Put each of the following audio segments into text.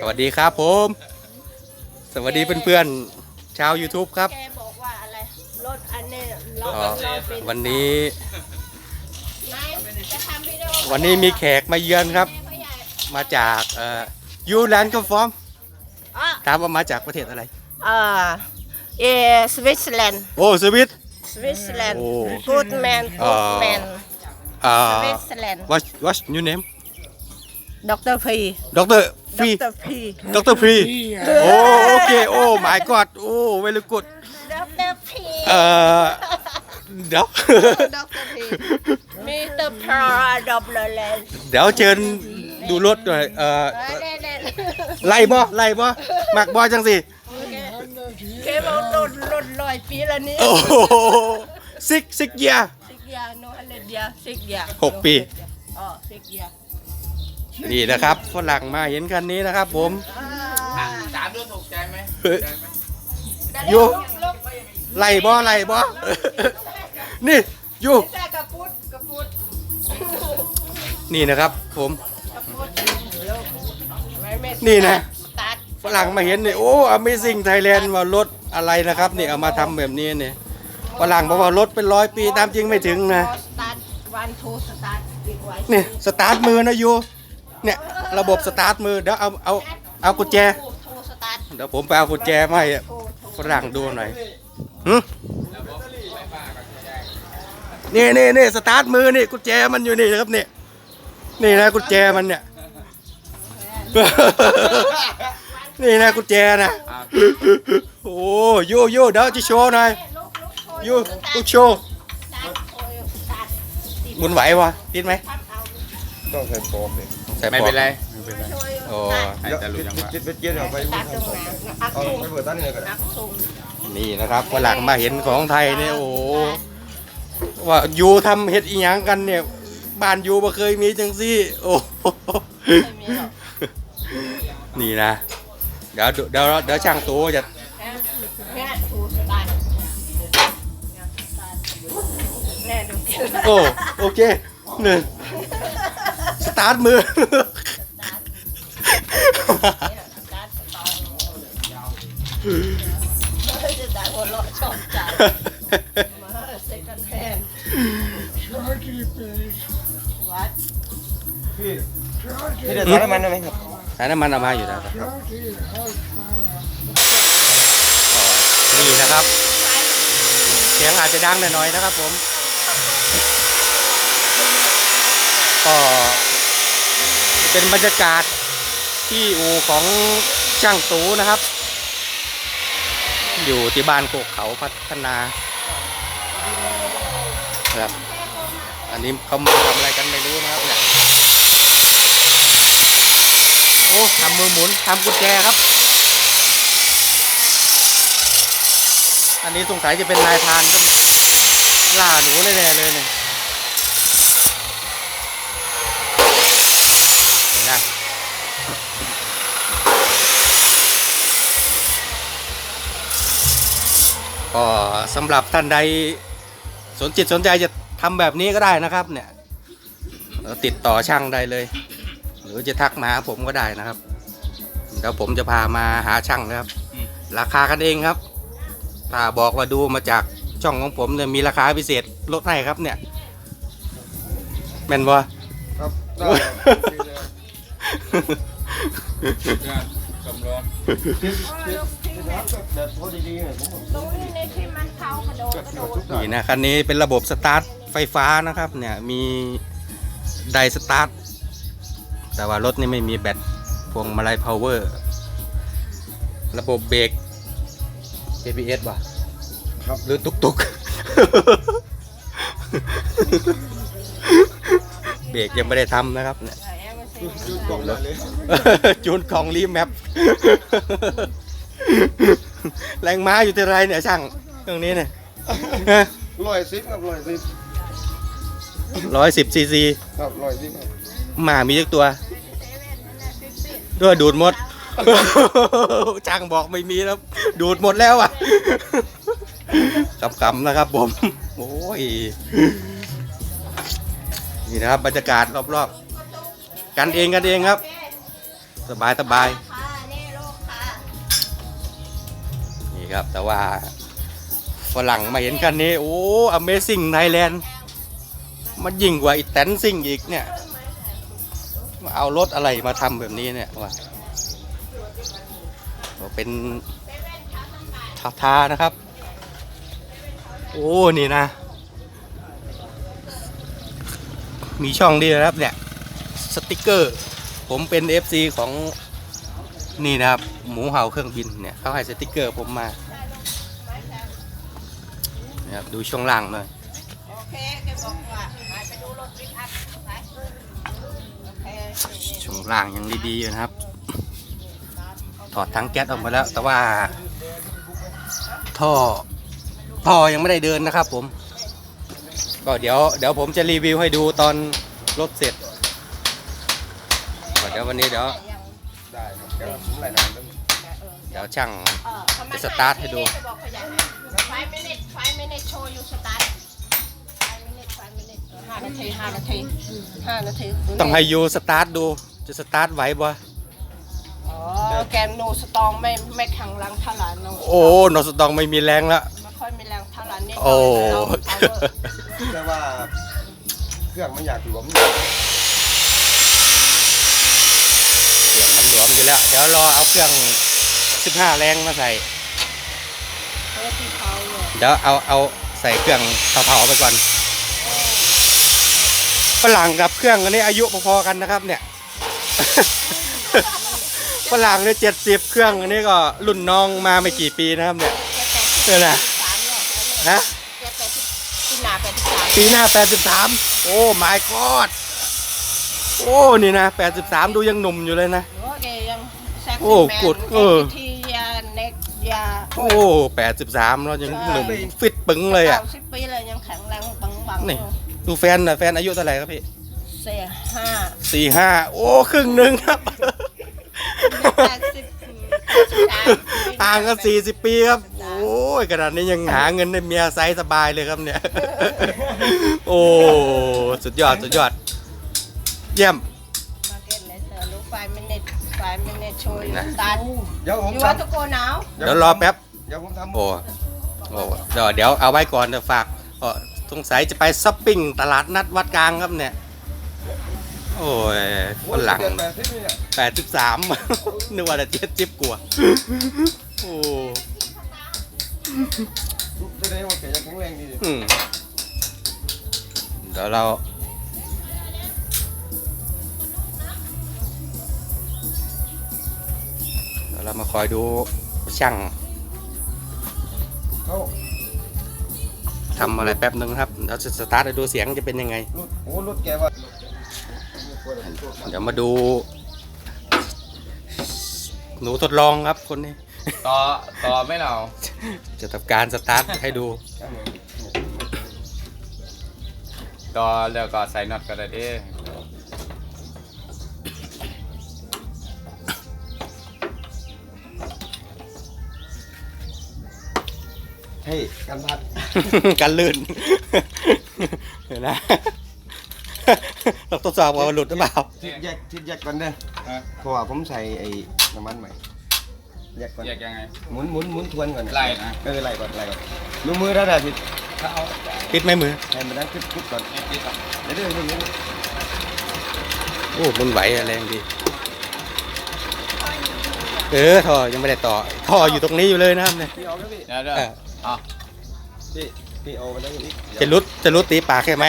สวัสดีครับผม สวัสดีเพื่อนๆชาว YouTube ครับ แกบอกว่าอะไรรถอันนี้เราอ๋อเราเป็นวันนี้นายจะทำวิดีโอวันนี้มีแขกมาเยือนครับ แม่เขาใหญ่มาจากเอ่อยูแลนด์ก็ฟอร์มอะถามว่ามาจากประเทศอะไร เอ่อเอสวิตเซอร์แลนด์โอ้สวิต สวิตเซอร์แลนด์โอ้กูดแมนอ๋กูอดแมนอ่า สวิตเซอร์แลนด์ what what's your name ดรพีดรดฟรีรพีดรฟรีโอ้โอเคโอ้ my god โอ้ very good ดรพีเอ่อเดี๋ยวดรพีมีเตอร์พราดับเลนเดี๋ยวเชิญดูรถหน่อยเอ่อเล่นเล่นไล่บ่ไล่บ่มักบ่จังสิเคบอกรถรถลอยปีละนี้โอ้โหซิกซิกเยียสิกยาโนอันเดียสิกยาหกปีอ๋อสิกยา นี่นะครับฝรั่งมาเห็นคันนี้นะครับ ผมถามด้วยถูกใจไหมเฮ้ยได้อยู่ลูกไล่บ่ไล่บ่ นี่อยู่ใส่กระปุดกระปุดนี่นะครับ ผม กระปุดไม่ไม่นี่นะตัดฝรั่งมาเห็นนี่โอ้ Amazing Thailand ว่ารถอะไรนะครับนี่เอามาทำแบบนี้เนี่ยฝรั่งบอกว่ารถเป็นร้อยปีตามจริงไม่ถึงนะสตาร์ทวันทูสตาร์ทอีกไว้นี่สตาร์ทมือนะยู เนี่ยระบบสตาร์ทมือเดี๋ยวเอาเอาเอากุญแจทูสตาร์ทเดี๋ยวผมไปเอากุญแจมาให้ทูทูฝรั่งดูหน่อยหึนี่นี่นี่สตาร์ทมือนี่กุญแจมันอยู่นี่นะครับนี่นี่นะกุญแจมันเนี่ย นี่นะกุญแจนะโอ้ยูยูเดี๋ยวจะโชว์หน่อยลูกลูกโชว์ยูลูกโชว์สตาร์ทโชว์สตาร์ทหมุนไหววะติดไหมพับเอาต้องใส่โฟมเลยใส่ไม่ปลอกเป็นไรโชว์โอ้ให้แต่รู้ยังว่าจิตเป็นเกียร์เอาไปสตาร์ทตรงไหนอักเอาซุงไปเปิดตั้งเลยก็ได้อักซุงนี่นะครับฝรั่งมาเห็นของไทยเนี่ยโอ้โหว่ายูทำเห็ดอีหยังกันเนี่ยบ้านยูบ่เคยมีจังซี่โอ้โหไม่มีหรอกนี่นะเดี๋ยวเดี๋ยวเดี๋ยวช่างตัวจะแม่ทูสตาร์ทแน่ดูกันโอ้โอเคหนึ่งส ตาร์ทมือ จะได้หัวเราะชอบใจ มาเซ็กันแทน วัดที่เดือดร้อนน้ำมันได้ไหมครับสายน้ำมันเอามาอยู่แล้วครับ นี่นะครับ เสียงอาจจะดังหน่อยๆนะครับผม ก็ เป็นบรรยากาศที่อู่ของช่างตูนะครับ อยู่ที่บ้านโคกเขาพัฒนาครับอันนี้เขามาทำอะไรกันไม่รู้นะครับเนี่ยโอ้ทำมือหมุนทำกุญแจครับ อันนี้สงสัยจะเป็นนายพานขึ้นล่าหนูแน่เลยเนี่ยเห็นนะ ก็สำหรับท่านใดสนจิตสนใจจะทำแบบนี้ก็ได้นะครับเนี่ยเออติดต่อช่างได้เลย หรือจะทักมาหาผมก็ได้นะครับเดี๋ยวผมจะพามาหาช่างนะครับ ราคากันเองครับ ถ้าบอกว่าดูมาจากช่องของผมเนี่ยมีราคาพิเศษลดให้ครับเนี่ยแม่นบ่ครับได้ ครับสมร้อนแบบพอดีๆเนี่ยผมตรงนี้ในที่มันเขากระโดดกระโดดนี่นะคันนี้เป็นระบบสตาร์ทไฟฟ้านะครับ เนี่ยมีไดสตาร์ทแต่ว่ารถนี่ไม่มีแบตพวงมาลัยพาวเวอร์ ระบบเบรก ABS ว่ะครับหรือตุกตุกเบรกยังไม่ได้ทำนะครับเนี่ย จุดกล่องได้เลยจูนของรีแมปแรงม้าอยู่ที่ไรเนี่ยช่างตรงนี้เนี่ยร้อยสิบครับร้อยสิบร้อยสิบซีซีครับร้อยสิบครับหมามีจักตัว ด้วยดูดหมดช่างบอกไม่มีแล้ว ดูดหมดแล้วอะขำๆนะครับผม โอ้ย นี่นะครับบรรยากาศรอบๆ กันเองกันเองครับ สบายสบายค่ะนี่ลูกค่ะนี่ครับ แต่ว่าฝรั่งมาเห็นคันนี้ โอ้ Amazing Thailand มันยิ่งกว่าอีแตนซิ่งอีกเนี่ย เอารถอะไรมาทำแบบนี้เนี่ยว่าเป็นทาทานะครับ โอ้ นี่นะ มีช่องดีนะครับเนี่ย สติกเกอร์ ผมเป็น FC ของนี่นะครับ หมูเห่าเครื่องบินเนี่ยเขาให้สติกเกอร์ผมมานะครับดูช่วงล่างหน่อยโอเคแกบอกว่าช่วงล่างยังดีๆอยู่นะครับ ถอดทั้งแก๊สออกมาแล้ว แต่ว่า ท่อท่อยังไม่ได้เดินนะครับผม ก็เดี๋ยวเดี๋ยวผมจะรีวิวให้ดูตอนรถเสร็จ ยววันนี้เดี๋ยวได้ครับแกผมไหลนานแล้วเดี๋ยวช่างเออทำไมจะสตาร์ทให้ดูบอกเขาอย่างนั้นไฟไม่เน็ตไฟไม่เน็ตโชว์อยู่สตาร์ทไฟไม่เน็ตไฟไม่เน็ตห้านาทีห้านาทีห้านาทีต้องให้ยูสตาร์ทดู จะสตาร์ทไหวบ่อ๋อแกนโนสตองไม่ไม่แข็งแรงเท่าไหร่โนโอ้นอสตองไม่มีแรงแล้วไม่ค่อยมีแรงเท่าไหร่นี่โอ้เราเอาเวอร์แต่ว่าเครื่องมันอยากหลวม เสียงมันหล วมอยู่แล้ว เดี๋ยวรอเอาเครื่อง 15 แรงมาใส่เออที่เขาเนี่ยเดี๋ยวเอาเอาใส่เครื่องเผาๆไปก่อนฝรั่งกับเครื่องอันนี้อายุพอๆกันนะครับ เนี่ยฝรั่งเนี่ยเจ็ดสิบเครื่องอันนี้ก็รุ่นน้องมาไม่กี่ปีนะครับ เนี่ยแกแปดสิบเนี่ยนะสามเนี่ยฮะแกแปดสิบที่นาแปดสิบสามปีหน้า83โอ้ my god โอ้นี่นะ83 ดูยังหนุ่มอยู่เลยนะ โอ้แกยังแซกโอ้แมนกดเออ ทียาเน็กยาโอ้83แล้วยังหนุ่มฟิตปึงเลยอะ ก้าสิบปีเลยยังแข็งแรงบังบังนี่ ดูแฟนนะแฟนอายุเท่าไหร่ครับพี่เสียห้าสี่ห้าโอ้ครึ่งหนึ่งครับ แปดสิบแปดสิบสามต่างกันสี่สิบปีครับ โอ้ยขนาดนี้ยังหาเงินให้เมียไซส์สบายเลยครับเนี่ย โอ้ สุดยอด สุดยอด เยี่ยมมาเก็ตเลเซอร์รู้ไฟมินิทไฟมินิทโชว์อยู่นะตัดเดี๋ยวผมอยู่ทว่าทุกคนหนาวำเดี๋ยวรอแป๊บเดี๋ยวผมทำโอ้โอ้เดี๋ยวเดี๋ยวเอาไว้ก่อนเดี๋ยวฝากเอ่อสงสัยจะไปช้อปปิ้งตลาดนัดวัดกลางครับเนี่ย โอ้ยฝรั่ง เดือนแปดสิบนี่เนี่ยแปดสิบสาม นึกว่าจะเจ็ดสิบกว่าโอ้แสดงว่าแกยังแข็งแรงดีดิอืมเดี๋ยวเรา เดี๋ยวเรามาคอยดูช่างเขาทำอะไรแป๊บนึงนะครับเดี๋ยวจะสตาร์ทให้ดูเสียงจะเป็นยังไง รถโอ้รถแกว่าเดี๋ยวมาดู หนูทดลองครับคนนี้ ต่อต่อไม่เราจะทำการสตาร์ทให้ดู ต่อแล้วก็ใส่น็อตก็ได้เด้ เฮ้ยกันพัด กันลื่นเห็นนะเราทดสอบว่ามันหลุดหรือเปล่าทิศแยกทิศแยกก่อนเด้อฮะ เพราะว่าผมใส่ไอ้น้ำมันใหม่แยกก่อนแยกยังไง หมุนหมุนหมุนทวนก่อนไล่นะ เออไล่ก่อนไล่ก่อนมือมือได้ได้ทิศถ้าเอาปิดไหมมือ ให้มันนั่งขึ้นปุ๊บก่อนไอ้ที่ต่อเดี๋ยวเดี๋ยวเดี๋ยวเดี๋ยวโอ้มันไหวอะไรอย่างดี เออท่อยังไม่ได้ต่อท่ออยู่ตรงนี้อยู่เลยนะครับเนี่ย พี่เอาแล้วพี่ เดี๋ยวเดี๋ยวเออเอาพี่พี่เอาไปแล้วพี่จะรุดจะรุดตีปากใช่ไหม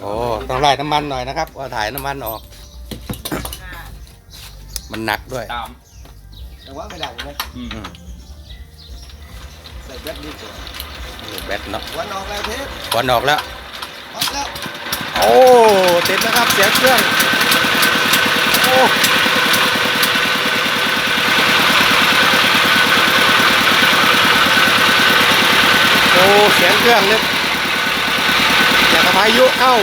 โอ้ต้องไล่น้ำมันหน่อยนะครับว่าถ่ายน้ำมันออก มันหนักด้วยตามแต่ว่าไม่ได้นะอืมอืมใส่แบตดีกว่าแบตเนาะวันออกแล้วเทปควันออกแล้วออกแล้ว โอ้ติดนะครับเสียงเครื่องโอ้ อ้เสียงเครื่องเนี่ยอยากกับพายุเข้า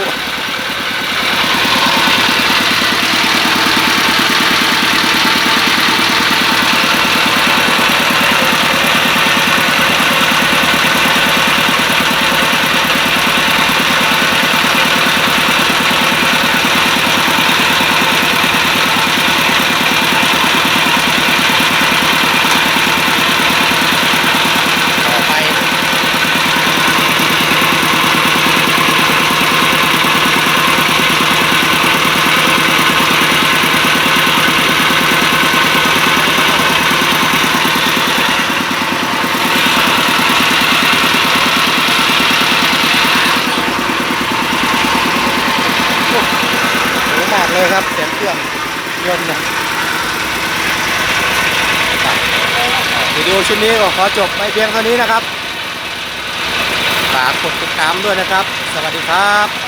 เครื่องยนต์เนี่ยวิดีโอชุดนี้ก็ขอจบไปเพียงเท่านี้นะครับฝากกดติดตามด้วยนะครับ สวัสดีครับ